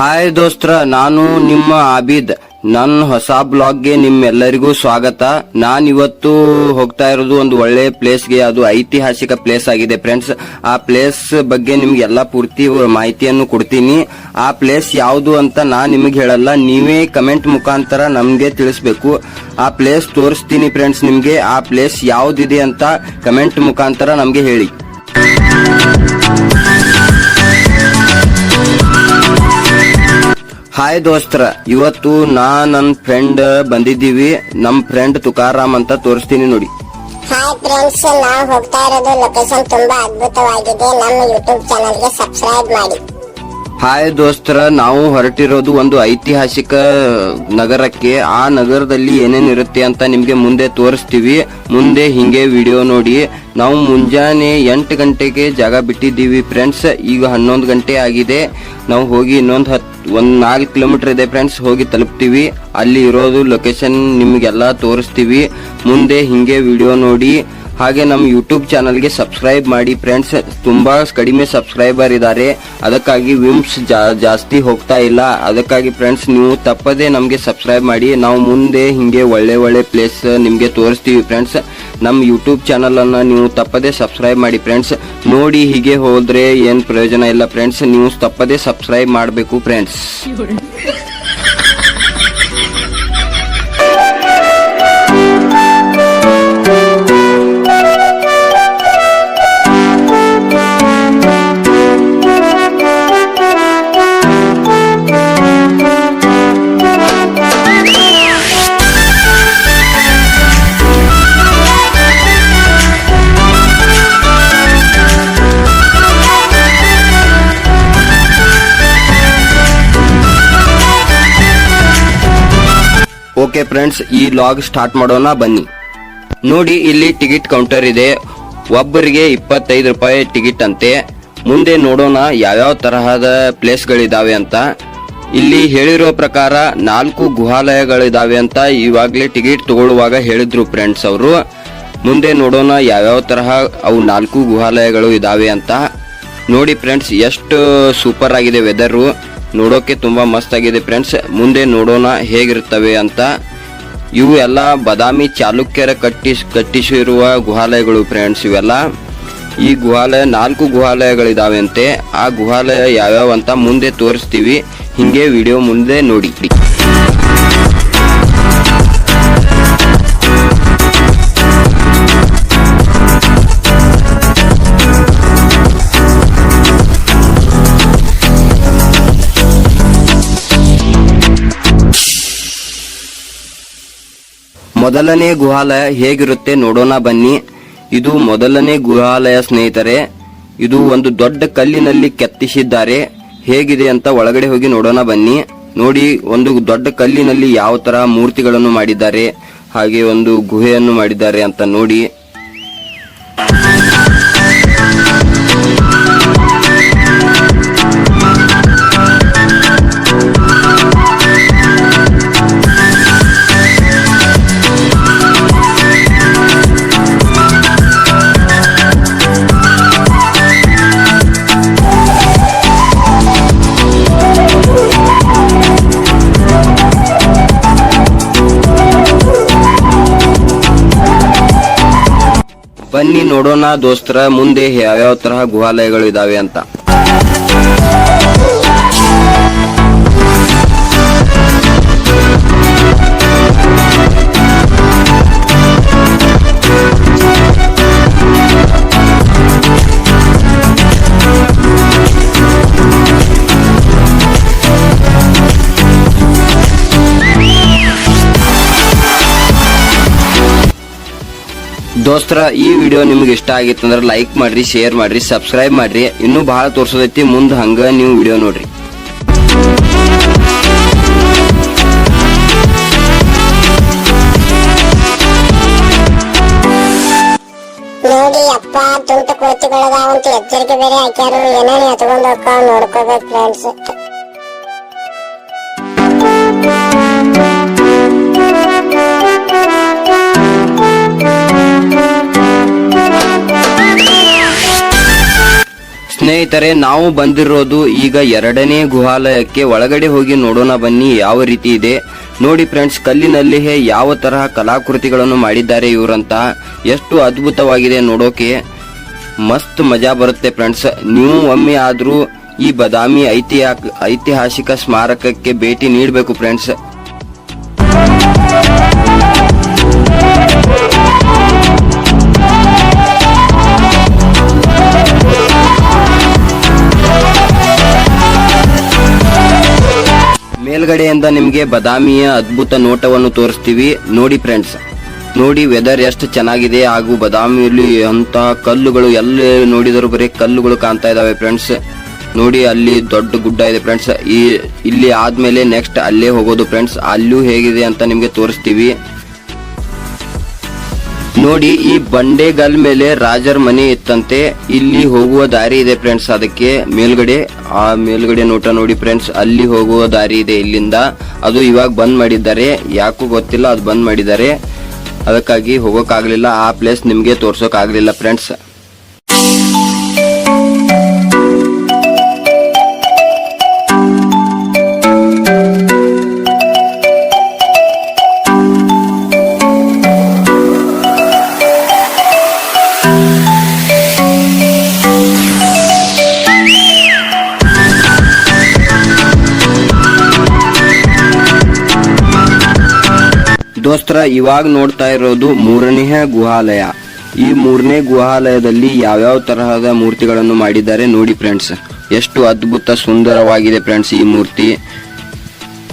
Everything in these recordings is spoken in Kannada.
ಹಾಯ್ ದೋಸ್ತ್ರ, ನಾನು ನಿಮ್ಮ ಆಬಿದ್. ನನ್ನ ಹೊಸ ಬ್ಲಾಗ್ಗೆ ನಿಮ್ಮೆಲ್ಲರಿಗೂ ಸ್ವಾಗತ. ನಾನು ಇವತ್ತು ಹೋಗ್ತಾ ಇರೋದು ಒಂದು ಒಳ್ಳೆ ಪ್ಲೇಸ್ಗೆ. ಅದು ಐತಿಹಾಸಿಕ ಪ್ಲೇಸ್ ಆಗಿದೆ ಫ್ರೆಂಡ್ಸ್. ಆ ಪ್ಲೇಸ್ ಬಗ್ಗೆ ನಿಮ್ಗೆ ಎಲ್ಲ ಪೂರ್ತಿ ಮಾಹಿತಿಯನ್ನು ಕೊಡ್ತೀನಿ. ಆ ಪ್ಲೇಸ್ ಯಾವುದು ಅಂತ ನಾ ನಿಮಗೆ ಹೇಳಲ್ಲ. ನೀವೇ ಕಮೆಂಟ್ ಮುಖಾಂತರ ನಮಗೆ ತಿಳಿಸ್ಬೇಕು. ಆ ಪ್ಲೇಸ್ ತೋರಿಸ್ತೀನಿ ಫ್ರೆಂಡ್ಸ್ ನಿಮಗೆ. ಆ ಪ್ಲೇಸ್ ಯಾವ್ದಿದೆ ಅಂತ ಕಮೆಂಟ್ ಮುಖಾಂತರ ನಮಗೆ ಹೇಳಿ. ಹಾಯ್ ದೋಸ್ತ್ರ ಇವತ್ತು ನಾ ನನ್ನ ಫ್ರೆಂಡ್ ಬಂದಿದ್ದೀವಿ. ನಮ್ ಫ್ರೆಂಡ್ ತುಕಾರಾಮ್ ಅಂತ ತೋರಿಸ್ತೀನಿ ನೋಡಿ. ಹಾಯ್ ಫ್ರೆಂಡ್ಸ್ ನಾವು ಹೋಗ್ತಾ ಇರೋದು ಲೊಕೇಶನ್ ತುಂಬಾ ಅದ್ಭುತವಾಗಿದೆ. ನಮ್ಮ ಯೂಟ್ಯೂಬ್ ಚಾನಲ್ಗೆ ಸಬ್ಸ್ಕ್ರೈಬ್ ಮಾಡಿ. ಹಾಯ್ ದೋಸ್ತ್ರ ನಾವು ಹೊರಟಿರೋದು ಒಂದು ಐತಿಹಾಸಿಕ ನಗರಕ್ಕೆ. ಆ ನಗರದಲ್ಲಿ ಏನೇನಿರುತ್ತೆ ಅಂತ ನಿಮ್ಗೆ ಮುಂದೆ ತೋರಿಸ್ತೀವಿ. ಮುಂದೆ ಹಿಂಗೆ ವಿಡಿಯೋ ನೋಡಿ. ನಾವು ಮುಂಜಾನೆ ಎಂಟು ಗಂಟೆಗೆ ಜಾಗ ಬಿಟ್ಟಿದ್ದೀವಿ ಫ್ರೆಂಡ್ಸ್ ಈಗ ಹನ್ನೊಂದು ಗಂಟೆ ಆಗಿದೆ. ನಾವು ಹೋಗಿ ಇನ್ನೊಂದು ಹತ್ ಒಂದ್ ನಾಲ್ಕು ಕಿಲೋಮೀಟರ್ ಇದೆ ಫ್ರೆಂಡ್ಸ್ ಹೋಗಿ ತಲುಪ್ತೀವಿ. ಅಲ್ಲಿ ಇರೋದು ಲೊಕೇಶನ್ ನಿಮ್ಗೆಲ್ಲ ತೋರಿಸ್ತೀವಿ. ಮುಂದೆ ಹಿಂಗೆ ವಿಡಿಯೋ ನೋಡಿ. ಹಾಗೆ ನಮ್ಮ ಯೂಟ್ಯೂಬ್ ಚಾನಲ್ಗೆ ಸಬ್ಸ್ಕ್ರೈಬ್ ಮಾಡಿ ಫ್ರೆಂಡ್ಸ್ ತುಂಬಾ ಕಡಿಮೆ ಸಬ್ಸ್ಕ್ರೈಬರ್ ಇದ್ದಾರೆ ಅದಕ್ಕಾಗಿ ವಿಮ್ಸ್ ಜಾಸ್ತಿ ಹೋಗ್ತಾ ಇಲ್ಲ. ಅದಕ್ಕಾಗಿ ಫ್ರೆಂಡ್ಸ್ ನೀವು ತಪ್ಪದೆ ನಮಗೆ ಸಬ್ಸ್ಕ್ರೈಬ್ ಮಾಡಿ. ನಾವು ಮುಂದೆ ಹಿಂಗೆ ಒಳ್ಳೆ ಒಳ್ಳೆ ಪ್ಲೇಸ್ ನಿಮಗೆ ತೋರಿಸ್ತೀವಿ ಫ್ರೆಂಡ್ಸ್ ನಮ್ಮ ಯೂಟ್ಯೂಬ್ ಚಾನಲನ್ನು ನೀವು ತಪ್ಪದೆ ಸಬ್ಸ್ಕ್ರೈಬ್ ಮಾಡಿ ಫ್ರೆಂಡ್ಸ್ ನೋಡಿ ಹೀಗೆ ಹೋದ್ರೆ ಏನ್ ಪ್ರಯೋಜನ ಇಲ್ಲ ಫ್ರೆಂಡ್ಸ್ ನೀವು ತಪ್ಪದೆ ಸಬ್ಸ್ಕ್ರೈಬ್ ಮಾಡಬೇಕು ಫ್ರೆಂಡ್ಸ್ ಓಕೆ ಫ್ರೆಂಡ್ಸ್ ಈ ಲಾಗ್ ಸ್ಟಾರ್ಟ್ ಮಾಡೋಣ, ಬನ್ನಿ. ನೋಡಿ, ಇಲ್ಲಿ ಟಿಕೆಟ್ ಕೌಂಟರ್ ಇದೆ. ಒಬ್ಬರಿಗೆ ಇಪ್ಪತ್ತೈದು ರೂಪಾಯಿ ಟಿಕೆಟ್ ಅಂತೆ. ಮುಂದೆ ನೋಡೋಣ ಯಾವ್ಯಾವ ತರಹದ ಪ್ಲೇಸ್ಗಳಿದಾವೆ ಅಂತ. ಇಲ್ಲಿ ಹೇಳಿರೋ ಪ್ರಕಾರ ನಾಲ್ಕು ಗುಹಾಲಯಗಳಿದಾವೆ ಅಂತ ಇವಾಗಲೇ ಟಿಕೆಟ್ ತಗೊಳ್ಳುವಾಗ ಹೇಳಿದ್ರು ಫ್ರೆಂಡ್ಸ್ ಅವರು. ಮುಂದೆ ನೋಡೋಣ ಯಾವ್ಯಾವ ತರಹ ಅವು ನಾಲ್ಕು ಗುಹಾಲಯಗಳು ಇದಾವೆ ಅಂತ. ನೋಡಿ ಫ್ರೆಂಡ್ಸ್ ಎಷ್ಟು ಸೂಪರ್ ಆಗಿದೆ ವೆದರು ನೋಡೋಕೆ ತುಂಬಾ ಮಸ್ತ್ ಆಗಿದೆ ಫ್ರೆಂಡ್ಸ್. ಮುಂದೆ ನೋಡೋಣ ಹೇಗಿರ್ತವೆ ಅಂತ. ಇವು ಎಲ್ಲ ಬಾದಾಮಿ ಚಾಲುಕ್ಯರ ಕಟ್ಟಿ ಕಟ್ಟಿಸಿರುವ ಗುಹಾಲಯಗಳು ಫ್ರೆಂಡ್ಸ್ ಇವೆಲ್ಲ. ಈ ಗುಹಾಲಯ ನಾಲ್ಕು ಗುಹಾಲಯಗಳಿದಾವೆ ಅಂತೆ ಆ ಗುಹಾಲಯ ಯಾವ್ಯಾವ ಅಂತ ಮುಂದೆ ತೋರಿಸ್ತೀವಿ. ಹಿಂಗೆ ವಿಡಿಯೋ ಮುಂದೆ ನೋಡಿ. ಮೊದಲನೇ ಗುಹಾಲಯ ಹೇಗಿರುತ್ತೆ ನೋಡೋಣ ಬನ್ನಿ. ಇದು ಮೊದಲನೇ ಗುಹಾಲಯ ಸ್ನೇಹಿತರೆ. ಇದು ಒಂದು ದೊಡ್ಡ ಕಲ್ಲಿನಲ್ಲಿ ಕೆತ್ತಿಸಿದ್ದಾರೆ. ಹೇಗಿದೆ ಅಂತ ಒಳಗಡೆ ಹೋಗಿ ನೋಡೋಣ ಬನ್ನಿ. ನೋಡಿ, ಒಂದು ದೊಡ್ಡ ಕಲ್ಲಿನಲ್ಲಿ ಯಾವ ತರ ಮೂರ್ತಿಗಳನ್ನು ಮಾಡಿದ್ದಾರೆ. ಹಾಗೆ ಒಂದು ಗುಹೆಯನ್ನು ಮಾಡಿದ್ದಾರೆ ಅಂತ ನೋಡಿ. ಬನ್ನಿ ನೋಡೋಣ ದೋಸ್ತರ ಮುಂದೆ ಯಾವ್ಯಾವ ತರಹ ಗುಹಾಲಯಗಳು ಇದಾವೆ ಅಂತ. ದೋಸ್ತರ, ಈ ವಿಡಿಯೋ ನಿಮ್ಗೆ ಇಷ್ಟ ಆಗಿತ್ತು ಅಂದ್ರೆ ಲೈಕ್ ಮಾಡ್ರಿ ಶೇರ್ ಮಾಡ್ರಿ ಸಬ್ಸ್ಕ್ರೈಬ್ ಮಾಡ್ರಿ. ಇನ್ನೂ ಬಹಳ ತೋರ್ಸೋದೈತಿ, ಮುಂದೆ ಹಂಗ ನೀವು ವಿಡಿಯೋ ನೋಡ್ರಿ. ನೋಡಿ ಅಪ್ಪ, ತುಂಟು ಕೋತಿಗಳದಾವಂತ ಎಚ್ಚರಿಕೆ ಬೇರೆ ಹಾಕ್ಯಾರು. ಏನೇನು ಎತ್ಕೊಂಡು ಹೋಗ್ತಾವ ನೋಡ್ಕೋಬೇಕು ಫ್ರೆಂಡ್ಸ್ ಸ್ನೇಹಿತರೆ, ನಾವು ಬಂದಿರೋದು ಈಗ ಎರಡನೇ ಗುಹಾಲಯಕ್ಕೆ ಒಳಗಡೆ ಹೋಗಿ ನೋಡೋಣ ಬನ್ನಿ, ಯಾವ ರೀತಿ ಇದೆ. ನೋಡಿ ಫ್ರೆಂಡ್ಸ್ ಕಲ್ಲಿನಲ್ಲಿಯೇ ಯಾವ ತರಹ ಕಲಾಕೃತಿಗಳನ್ನು ಮಾಡಿದ್ದಾರೆ ಇವರಂತ. ಎಷ್ಟು ಅದ್ಭುತವಾಗಿದೆ ನೋಡೋಕೆ. ಮಸ್ತ್ ಮಜಾ ಬರುತ್ತೆ ಫ್ರೆಂಡ್ಸ್ ನೀವು ಒಮ್ಮೆ ಆದರೂ ಈ ಬದಾಮಿ ಐತಿಹಾಸಿಕ ಸ್ಮಾರಕಕ್ಕೆ ಭೇಟಿ ನೀಡಬೇಕು ಫ್ರೆಂಡ್ಸ್ ಮೇಲ್ಗಡೆಯಿಂದ ನಿಮಗೆ ಬದಾಮಿಯ ಅದ್ಭುತ ನೋಟವನ್ನು ತೋರಿಸ್ತೀವಿ. ನೋಡಿ ಫ್ರೆಂಡ್ಸ್ ನೋಡಿ ವೆದರ್ ಎಷ್ಟು ಚೆನ್ನಾಗಿದೆ ಹಾಗೂ ಬದಾಮಿಯಲ್ಲಿ ಅಂತ ಕಲ್ಲುಗಳು, ಎಲ್ಲಿ ನೋಡಿದರೂ ಬರೀ ಕಲ್ಲುಗಳು ಕಾಣ್ತಾ ಇದಾವೆ ಫ್ರೆಂಡ್ಸ್ ನೋಡಿ ಅಲ್ಲಿ ದೊಡ್ಡ ಗುಡ್ಡ ಇದೆ ಫ್ರೆಂಡ್ಸ್ ಈ, ಇಲ್ಲಿ ಆದ್ಮೇಲೆ ನೆಕ್ಸ್ಟ್ ಅಲ್ಲೇ ಹೋಗೋದು ಫ್ರೆಂಡ್ಸ್ ಅಲ್ಲೂ ಹೇಗಿದೆ ಅಂತ ನಿಮಗೆ ತೋರಿಸ್ತೀವಿ. ನೋಡಿ, ಈ ಬಂಡೆಗಲ್ ಮೇಲೆ ರಾಜರ ಮನೆ ಇತ್ತಂತೆ. ಇಲ್ಲಿ ಹೋಗುವ ದಾರಿ ಇದೆ ಫ್ರೆಂಡ್ಸ್ ಅದಕ್ಕೆ ಮೇಲ್ಗಡೆ, ಆ ಮೇಲ್ಗಡೆ ನೋಟ ನೋಡಿ ಫ್ರೆಂಡ್ಸ್ ಅಲ್ಲಿ ಹೋಗುವ ದಾರಿ ಇದೆ ಇಲ್ಲಿಂದ. ಅದು ಇವಾಗ ಬಂದ್ ಮಾಡಿದ್ದಾರೆ. ಯಾಕೂ ಗೊತ್ತಿಲ್ಲ, ಅದು ಬಂದ್ ಮಾಡಿದ್ದಾರೆ. ಅದಕ್ಕಾಗಿ ಹೋಗೋಕಾಗ್ಲಿಲ್ಲ ಆ ಪ್ಲೇಸ್ ನಿಮ್ಗೆ ತೋರ್ಸೋಕಾಗ್ಲಿಲ್ಲ ಫ್ರೆಂಡ್ಸ್ ದೋಸ್ತರ, ಇವಾಗ ನೋಡ್ತಾ ಇರೋದು ಮೂರನೇ ಗುಹಾಲಯ. ಈ ಮೂರನೇ ಗುಹಾಲಯದಲ್ಲಿ ಯಾವ್ಯಾವ ತರಹದ ಮೂರ್ತಿಗಳನ್ನು ಮಾಡಿದ್ದಾರೆ ನೋಡಿ ಫ್ರೆಂಡ್ಸ್ ಎಷ್ಟು ಅದ್ಭುತ ಸುಂದರವಾಗಿದೆ ಫ್ರೆಂಡ್ಸ್ ಈ ಮೂರ್ತಿ.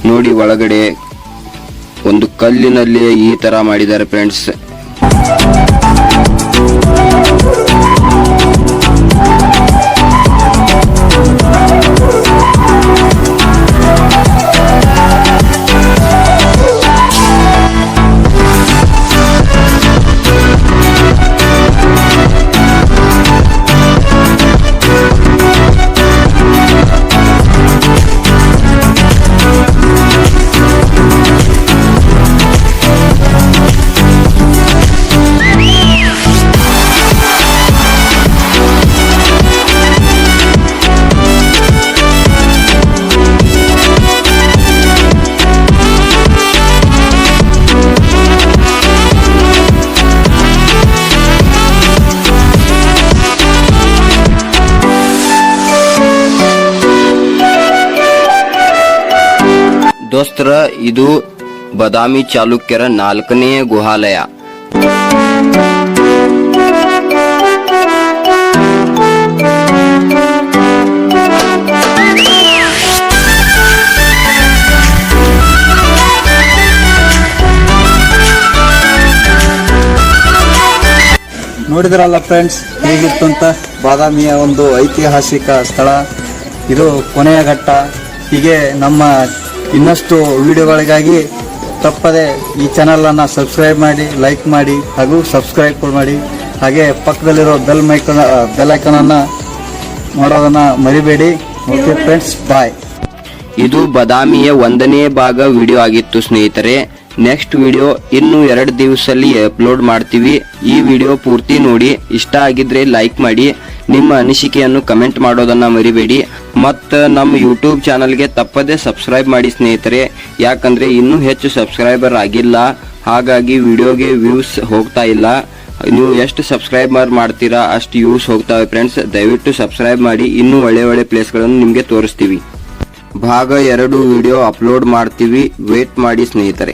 ನೋಡಿ ಒಳಗಡೆ ಒಂದು ಕಲ್ಲಿನಲ್ಲಿ ಈ ತರ ಮಾಡಿದ್ದಾರೆ ಫ್ರೆಂಡ್ಸ್ ದೋಸ್ತರ ಇದು ಬದಾಮಿ ಚಾಲುಕ್ಯರ ನಾಲ್ಕನೇ ಗುಹಾಲಯ. ನೋಡಿದ್ರಲ್ಲ ಫ್ರೆಂಡ್ಸ್ ಹೇಗಿತ್ತು ಬಾದಾಮಿಯ ಒಂದು ಐತಿಹಾಸಿಕ ಸ್ಥಳ. ಇದು ಕೊನೆಯ ಘಟ್ಟ. ಹೀಗೆ ನಮ್ಮ ಇನ್ನಷ್ಟು ವಿಡಿಯೋಗಳಿಗಾಗಿ ತಪ್ಪದೆ ಈ ಚಾನಲನ್ನು ಸಬ್ಸ್ಕ್ರೈಬ್ ಮಾಡಿ ಲೈಕ್ ಮಾಡಿ ಹಾಗೂ ಸಬ್ಸ್ಕ್ರೈಬ್ ಮಾಡಿ. ಹಾಗೆ ಪಕ್ಕದಲ್ಲಿರೋ ಬೆಲ್ ಮೈಕನ್ ಬೆಲ್ ಐಕನನ್ನು ಮಾಡೋದನ್ನು ಮರಿಬೇಡಿ. ಓಕೆ ಫ್ರೆಂಡ್ಸ್ ಬಾಯ್ ಇದು ಬದಾಮಿಯ ಒಂದನೇ ಭಾಗ ವಿಡಿಯೋ ಆಗಿತ್ತು ಸ್ನೇಹಿತರೆ. ನೆಕ್ಸ್ಟ್ ವಿಡಿಯೋ ಇನ್ನು ಎರಡು ದಿವಸದಲ್ಲಿ ಅಪ್ಲೋಡ್ ಮಾಡ್ತೀವಿ. ಈ ವಿಡಿಯೋ ಪೂರ್ತಿ ನೋಡಿ. ಇಷ್ಟ ಆಗಿದ್ರೆ ಲೈಕ್ ಮಾಡಿ. ನಿಮ್ಮ ಅನಿಸಿಕೆಯನ್ನು ಕಮೆಂಟ್ ಮಾಡೋದನ್ನ ಮರಿಬೇಡಿ. ಮತ್ತು ನಮ್ಮ ಯೂಟ್ಯೂಬ್ ಚಾನಲ್ಗೆ ತಪ್ಪದೇ ಸಬ್ಸ್ಕ್ರೈಬ್ ಮಾಡಿ ಸ್ನೇಹಿತರೆ. ಯಾಕಂದರೆ ಇನ್ನೂ ಹೆಚ್ಚು ಸಬ್ಸ್ಕ್ರೈಬರ್ ಆಗಿಲ್ಲ. ಹಾಗಾಗಿ ವಿಡಿಯೋಗೆ ವ್ಯೂಸ್ ಹೋಗ್ತಾ ಇಲ್ಲ. ನೀವು ಎಷ್ಟು ಸಬ್ಸ್ಕ್ರೈಬರ್ ಮಾಡ್ತೀರಾ, ಅಷ್ಟು ಯೂಸ್ ಹೋಗ್ತಾವೆ ಫ್ರೆಂಡ್ಸ್ ದಯವಿಟ್ಟು ಸಬ್ಸ್ಕ್ರೈಬ್ ಮಾಡಿ. ಇನ್ನೂ ಒಳ್ಳೆ ಒಳ್ಳೆ ಪ್ಲೇಸ್ಗಳನ್ನು ನಿಮಗೆ ತೋರಿಸ್ತೀವಿ. ಭಾಗ ಎರಡು ವಿಡಿಯೋ ಅಪ್ಲೋಡ್ ಮಾಡ್ತೀವಿ. ವೇಟ್ ಮಾಡಿ ಸ್ನೇಹಿತರೆ.